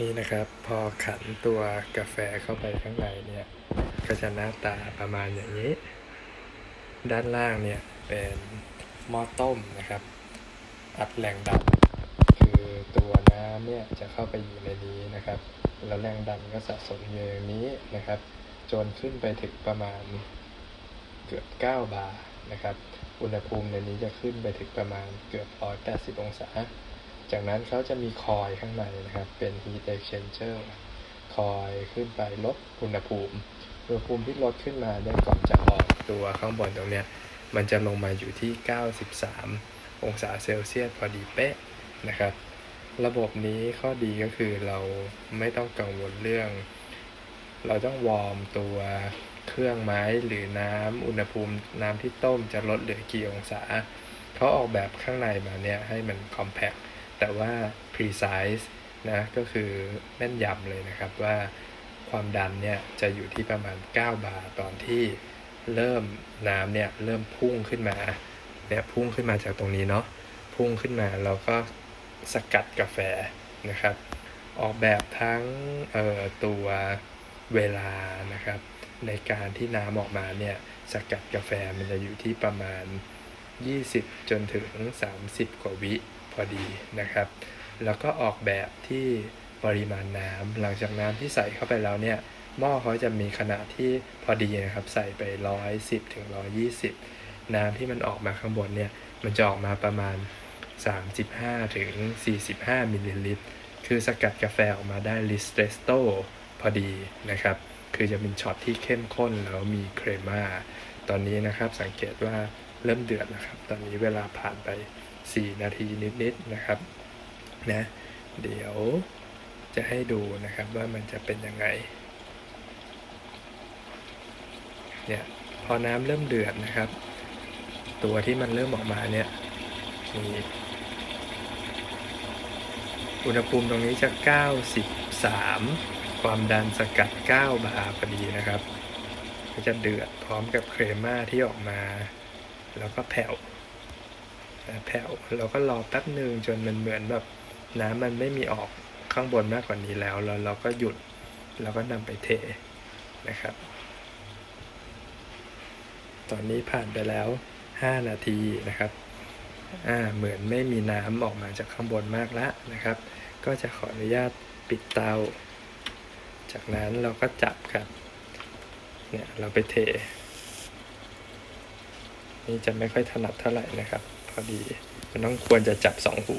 นี่นะครับ พอขันตัวกาแฟเข้าไปข้างในเนี่ย ก็จะหน้าตาประมาณอย่างนี้ ด้านล่างเนี่ยเป็นหม้อต้มนะครับ อัดแรงดันคือตัวน้ำเนี่ยจะเข้าไปอยู่ในนี้นะครับ แล้วแรงดันก็สะสมอยู่อย่างนี้นะครับ จนขึ้นไปถึงประมาณเกือบ 9 บาร์นะครับ อุณหภูมิในนี้จะขึ้นไปถึงประมาณเกือบ180องศา จากนั้นเขาจะมีคอยข้างในนะครับ เป็น heat exchanger คอยขึ้นไปลดอุณหภูมิ อุณหภูมิที่ลดขึ้นมาเนี่ยก่อนจะออกตัวข้างบนตรงเนี้ย มันจะลงมาอยู่ที่ 93 องศาเซลเซียสพอดีเป๊ะนะครับ ระบบนี้ข้อดีก็คือเราไม่ต้องกังวลเรื่อง เราต้องวอร์มตัวเครื่องไม้หรือน้ำอุณหภูมิน้ำที่ต้มจะลดเหลือกี่องศาเขาออกแบบข้างในมาเนี่ยให้มัน compact แต่ว่า precise นะก็คือแม่นยำเลยนะครับว่าความดันเนี่ยจะอยู่ที่ประมาณ 9 บาร์ตอนที่เริ่มน้ำเนี่ยเริ่มพุ่งขึ้นมาเนี่ยพุ่งขึ้นมาจากตรงนี้เนาะพุ่งขึ้นมาเราก็สกัดกาแฟนะครับ ออกแบบทั้งตัวเวลานะครับ ในการที่น้ำออกมาเนี่ยสกัดกาแฟมันจะอยู่ที่ประมาณ 20 จนถึง 30 กว่าวิ อดีนะครับ แล้วก็ออกแบบที่ปริมาณน้ำหลังจากน้ำที่ใส่เข้าไปแล้วเนี่ยหม้อเขาจะมีขนาดที่พอดีนะครับ ใส่ไป 110ถึง120 น้ำที่มันออกมาข้างบนเนี่ยมันจะออกมาประมาณ 35ถึง45มิลลิลิตรคือสกัดกาแฟออกมาได้ลิสเตสโตพอดีนะครับ คือจะเป็นช็อตที่เข้มข้นแล้วมีเครม่าตอนนี้นะครับสังเกตว่าเริ่มเดือดแล้วครับ ตอนนี้เวลาผ่านไป 4 นาทีนิดๆนะครับนะเดี๋ยวจะให้ดูนะครับว่ามันจะเป็นยังไงเนี่ยพอน้ำเริ่มเดือดนะครับ ตัวที่มันเริ่มออกมาเนี่ยมีอุณหภูมิตรงนี้จะ 93 ความดันสกัด 9 บาร์พอดีนะครับก็จะเดือดพร้อมกับเครม่าที่ออกมา แล้วก็แผ่ว แผ่วเราก็รอแป๊บหนึ่งจนมันเหมือนแบบน้ำมันไม่มีออกข้างบนมากกว่านี้แล้ว แล้วเราก็หยุดแล้วก็นำไปเทนะครับ ตอนนี้ผ่านไปแล้ว 5 นาทีนะครับอ่าเหมือนไม่มีน้ำออกมาจากข้างบนมากแล้วนะครับ ก็จะขออนุญาตปิดเตา จากนั้นเราก็จับครับเนี่ยเราไปเท นี่จะไม่ค่อยถนัดเท่าไหร่นะครับ อดี มันต้องควรจะจับสองหู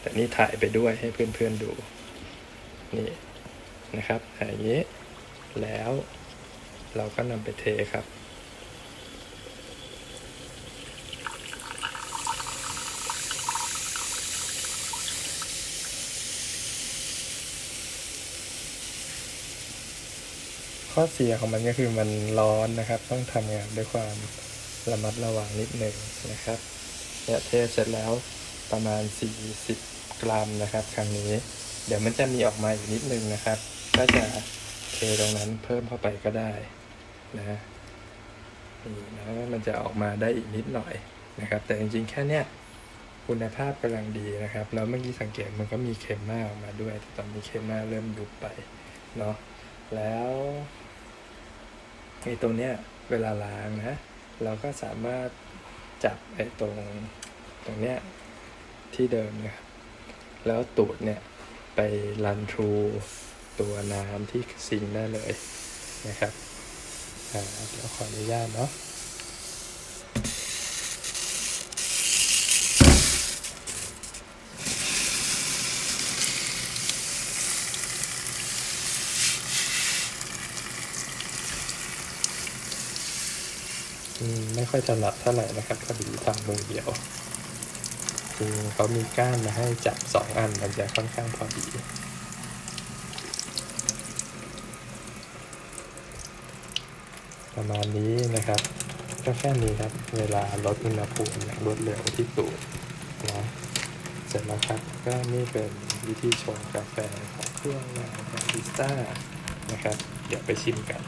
แต่นี่ถ่ายไปด้วยให้เพื่อนๆดู นี่นะครับอย่างนี้ แล้วเราก็นำไปเทครับข้อเสียของมันก็คือมันร้อนนะครับ ต้องทำงานด้วยความระมัดระวังนิดหนึ่งนะครับ เนี่ยเทเสร็จแล้วประมาณ 40 กรัมนะครับ ครั้งนี้ เดี๋ยวมันจะมีออกมาอีกนิดนึงนะครับ ก็จะเทตรงนั้นเพิ่มเข้าไปก็ได้นะนี่แล้วมันจะออกมาได้อีกนิดหน่อยนะครับ แต่จริงๆแค่เนี้ยคุณภาพกำลังดีนะครับ แล้วเมื่อกี้สังเกตมันก็มีเค็มมากออกมาด้วย แต่ตอนนี้เค็มมากเริ่มยุบไปเนาะแล้วไอ้ตรงเนี้ยเวลาล้างนะ เราก็สามารถ จับไอ้ตรงตรงเนี้ยที่เดิมนะครับ แล้วตูดเนี่ยไปรันทรูตัวน้ำที่ซิงได้เลยนะครับอ่าเดี๋ยวขออนุญาตเนาะ ไม่ค่อยถนัดเท่าไหร่นะครับพอดีทำมือเดียว คือเขามีก้านมาให้จับสองอันมันจะค่อนข้างพอดีประมาณนี้นะครับ ก็แค่นี้ครับ เวลาลดอุณหภูมิอย่างรวดเร็วที่ตูดนะเสร็จแล้วครับก็นี่เป็นวิธีชงกาแฟของเครื่องบาริสต้านะครับ เดี๋ยวไปชิมกัน